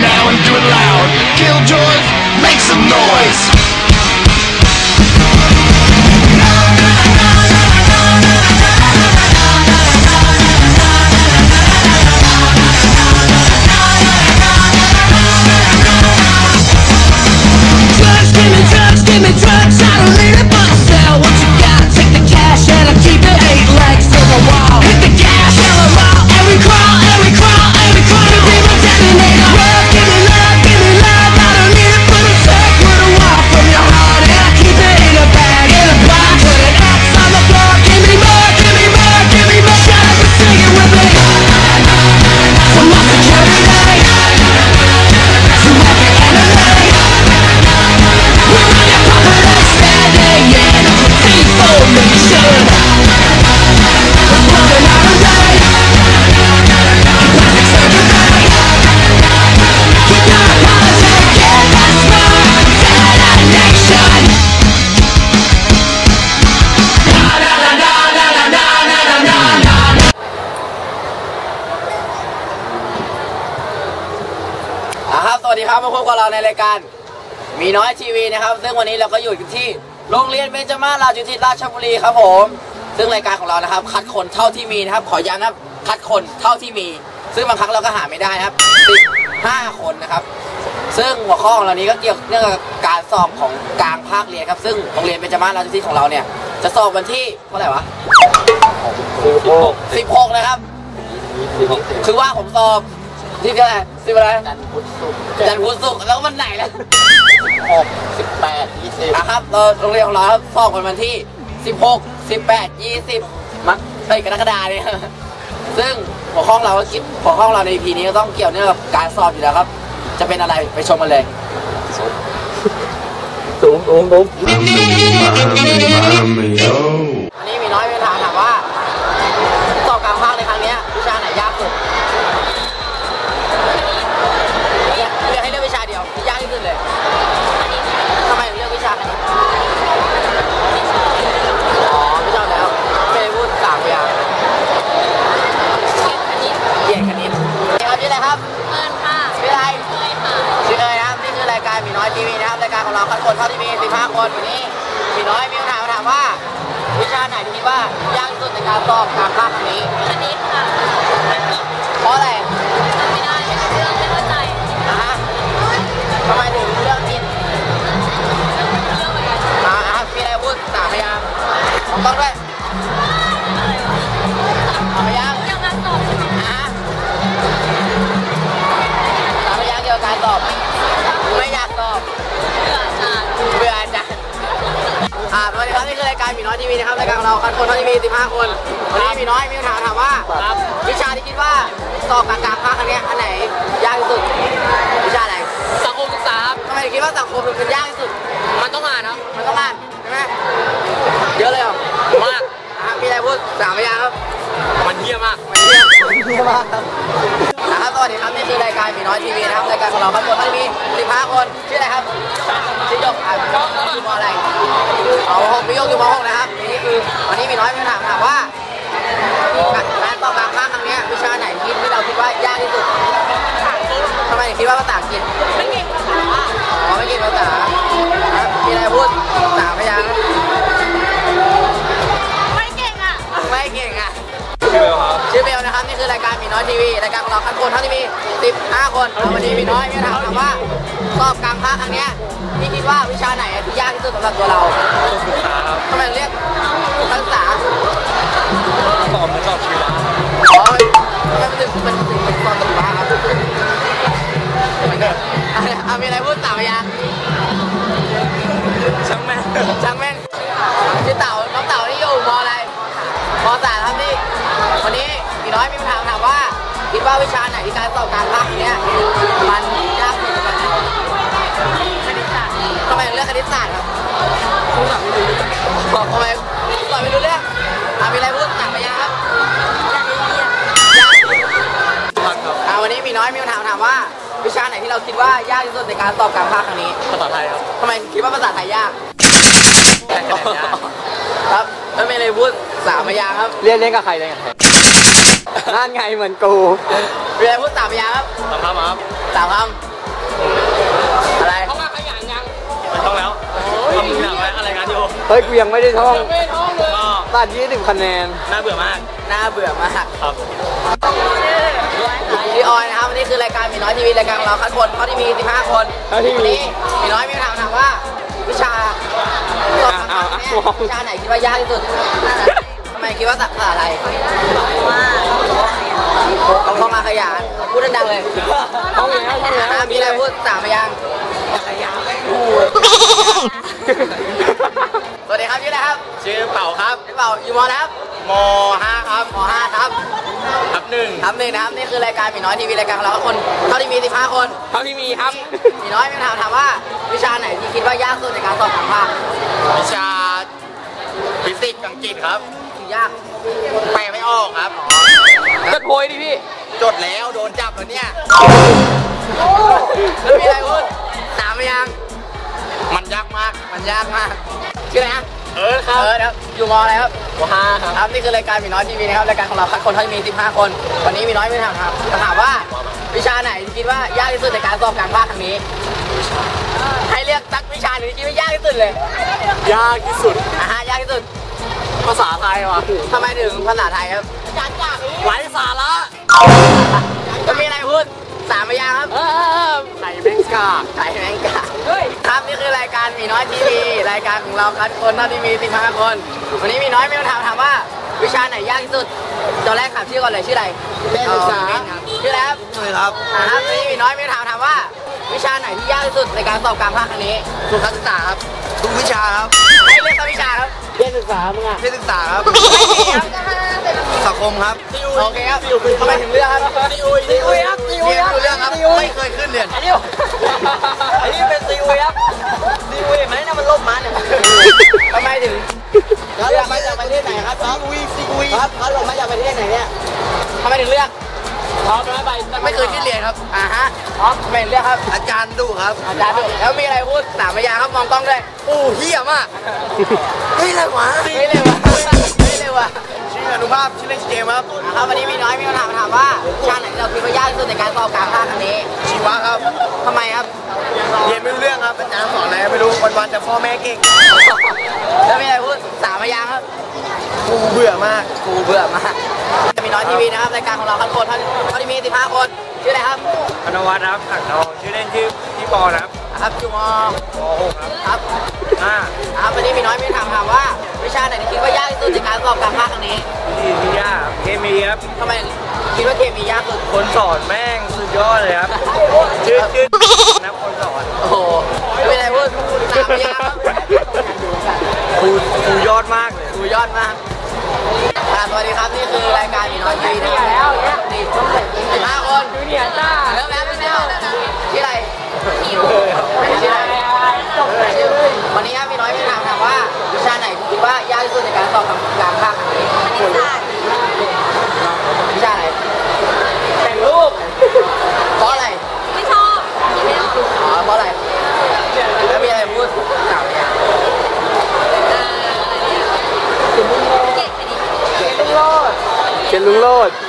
now and do it loud. Killjoys, ครับสวัสดีครับมาพบกับเราในรายการมีน้อยทีวีนะครับ ซึ่งวันนี้เราก็อยู่ที่โรงเรียนเบญจมาราชุทิศราชบุรีครับผม ซึ่งรายการของเรานะครับ คัดคนเท่าที่มีนะครับ ขอย้ำนะครับคัดคนเท่าที่มี ซึ่งบางครั้งเราก็หาไม่ได้นะครับ15คนนะครับ ซึ่งหัวข้อของเรานี้ก็เกี่ยวเนื่องกับการสอบของกลางภาคเรียนครับ ซึ่งโรงเรียนเบญจมาราชุทิศของเราเนี่ย จะสอบวันที่เท่าไหร่วะ16นะครับ คือว่าผมสอบ ที่เท่าไหร่สิบอะไรจันทร์พุธศุกร์จันทร์พุธศุกร์แล้ววันไหนล่ะหกสิบแปดยี่สิบนะครับเราโรงเรียนของเราครับสอบกันวันที่16 18 20มักเอ้ยกรกฎาเนี่ยซึ่งหัวข้อเราก็คิดหัวข้อเราใน EP นี้ก็ต้องเกี่ยวเนื่องกับการสอบอยู่แล้วครับ จะเป็นอะไรไปชมกันเลยสูงสูงสูง Mommy, oh. อันนี้มีน้อยมีถามถามว่า มีน้อยมีคำถามมาถามว่า วิชาไหนที่คิดว่ายากที่สุดในการสอบการภาคครั้งนี้คณิตค่ะเพราะอะไรจำไม่ได้ไม่รู้เรื่องไม่เข้าใจนะฮะทำไมถึง เราคัดคนเท่าทีวี15 คนวันนี้หมีน้อยมีคำถามถามว่า วิชาที่คิดว่าสอบกลางกลางภาคครั้งเนี้ยอันไหนยากที่สุด วิชาไหนสังคมศึกษาครับทำไมถึงคิดว่าสังคมเป็นยากที่สุด มันต้องอ่านครับ มันต้องอ่านใช่ไหมเยอะเลยเหรอมากอะมีอะไรพูดสามพยางค์ครับ มันเยี่ยมาก มันเยี่ยมเยี่ยมมากครับนะครับสวัสดีครับนี่คือรายการหมีน้อยทีวีนะครับรายการของเราคัดคนเท่าทีวี15 คนชื่ออะไรครับชื่อหยกอะอยู่มอะไรเอาหกพี่โยกอยู่มหกนะครับนี่ คือวันนี้มีน้อยมีคำถามถามว่าการการสอบการภาคครั้งนี้วิชาไหนที่เราคิดว่ายากที่สุดทำไมถึงคิดว่าภาษาอังกฤษ รายการของเราคัดคนเท่าทีวี15 คนแล้ววันนี้มีน้อยมีคำถามถามว่าสอบกลางภาคครั้งเนี้ยพี่คิดว่าวิชาไหนที่ยากที่สุดสำหรับตัวเราศึกษาครับทำไมเรียกนักศึกษาสอบเหมือนสอบชีวิตอะอ๋อทำไมมันถึงมันถึงเป็นตอนตกปลาครับมันก็อะมีอะไรพูดสามยางช่างแม่งช่างแม่นชื่อเต่าน้องเต่านี่อยู่มอะไรมสามครับนี่วันนี้มีน้อยมีคำถามถามว่า คิดว่าวิชาไหนที่การสอบการภาคเนี้ยมันยากสุดสำหรับเราคณิตศาสตร์ทำไมถึงเลือกคณิตศาสตร์ครับบอกทำไมสอนไม่รู้เรื่องอะมีอะไรพูดสามพยางค์ครับยากมันครับอ่าวันนี้มีน้อยมีคำถามถามว่า วิชาไหนที่เราคิดว่ายากที่สุดในการสอบกลางภาคครั้งนี้ภาษาไทยครับทำไมคิดว่าภาษาไทยยากแต่คะแนนยากครับแล้วไม่เลยพูดสามพยางค์ครับเรียนเล่นกับใครเล่นกับใคร นั่นไงเหมือนกูเรียนพูดสามยาครับสามคำครับสามคำอะไรเขาายันยังมัท่องแล้วทำอย่างไรอะไรกันอยู่เฮ้ยกูยังไม่ได้ท่องตัดยี่สิบคะแนนน่าเบื่อมากน่าเบื่อมากครับพี่ออยนะครับวันนี้คือรายการมีน้อยทีวีรายการของเราคัดคนเขาที่มี15 คนวันนี้มีน้อยมีถามถามว่าวิชาวิชาไหนคิดว่ายากที่สุดทำไมคิดว่าสักษาอะไรว่า เอาเข้ามาขยานพูดดังๆเลยท่องแล้วท่องแล้วอะมีอะไรพูดสามพยางค์สวัสดีครับชื่ออะไรครับ ชื่อเป่าครับพี่เป่าอยู่มอนะครับม .5 ครับมห้าครับทับหนึ่งครับหนึ่งนะครับนี่คือรายการหมีน้อยทีวีรายการของเราทุกคนเท่าที่มี15คนเท่าที่มีครับหมีน้อยมีคำถามถามว่าวิชาไหนที่คิดว่ายากสุดในการสอบทางภาควิชาฟิสิกส์อังกฤษครับถึงยากแปลไม่ออกครับ ก็โพยดิพี่ จดแล้วโดนจับแล้วเนี่ยแล้วมีอะไรพูดสามยางมันยากมาก มันยากมาก ชื่ออะไรนะเออครับ เออครับ อยู่มออะไรครับม .5 ครับ ครับ นี่คือรายการมีน้อยทีวีนะครับ รายการของเราคัดคนเท่าที่มี 15 คน วันนี้มีน้อยไมีคำถามครับถามว่าวิชาไหนที่คิดว่ายากที่สุดในการสอบกลางภาคครั้งนี้ ให้เลือกสักวิชาหนึ่งที่คิดว่ายากที่สุดเลย ยากที่สุดอ่าฮะยากที่สุด ภาษาไทยว่ะทำไมถึงภาษาไทยครับไร้สาระก็มีอะไรพูดสามพยางค์ครับไข่แมงกาไทยแมงกาครับนี่คือรายการหมีน้อยทีวีรายการของเราคัดคนเท่าที่มี15คน วันนี้หมีน้อยมีคำถามถามว่า วิชาไหนยากที่สุดตอนแรกถามชื่อก่อนเลยชื่ออะไรเพศศึกษาอ๋อชื่ออะไรครับใช่ครับอ่าครับวันนี้หมีน้อยมีคำถามถามว่า วิชาไหนที่ยากที่สุดในการสอบกลางภาคครั้งนี้สุขศึกษาครับทุกวิชาครับให้เลือกสักวิชาครับ เพศศึกษามึงอะเพศศึกษาครับไม่มีครับสังคมครับโอเคครับทำไมถึงเลือกครับซีอุยซีอุยครับซีอุเรียยนครับรู้เรื่องครับไม่เคยขึ้นเรียนอันนี้อันนี้เป็นซีอุยครับซีอุยเห็นไหมเนี่ยมันล่มมาเนี่ยทำไมถึงเขาลงมาจากประเทศไหนครับครับซีอุยซีอุยครับเขาลงมาจากประเทศไหนเนี่ยทำไมถึงเลือก พร้อมแล้วไปไม่เคยที่เรียนครับอ่าฮะอ๋อทำไมถึงเลือกครับ อาจารย์ดุครับ อาจารย์ดูแล้วมีอะไรพูดสามพยางค์ครับมองกล้องด้วยโอ้เฮี้ยมากเฮ้ยอะไรวะไม่เร็วอะไม่เร็วอะ ชื่ออนุภาพชื่อเล่นเกมครับอะครับวันนี้มีน้อยมีคำถามมาถามว่าวิชาไหนที่เราคิดว่ายากที่สุดในการสอบกลางภาคครั้งนี้ชีวะครับทำไมครับเรียนไม่รู้เรื่องครับอาจารย์สอนอะไรไม่รู้วันๆแต่พ่อแม่เก่งแล้วมีอะไรพูดสามพยางค์ครับกูเบื่อมากกูเบื่อมากมีน้อยทีวีนะครับรายการของเราคัดคนเท่าเท่าที่มี15คนชื่ออะไรครับอนุวัฒน์ครับถังทองชื่อเล่นชื่อพี่ปอนะครับ ครับจูมอป .6 ครับครับอ่าครับวันนี้มีน้อยมีถามถามว่า วิชาไหนที่คิดว่ายากที่สุดในการสอบกลางภาคครั้งนี้ที่พิยาเคมีครับทำไมคิดว่าเคมียากสุดคนสอนแม่งสุดยอดเลยครับชื่อชื่อนะคนสอนโอ้โหไม่เป็นไรพูดสามพยางค์ครับครูครูยอดมากเลยดูยอดมากอ่าสวัสดีครับนี่คือรายการมีน้อยทีวีนะครับนี่สิบห้าคน เก่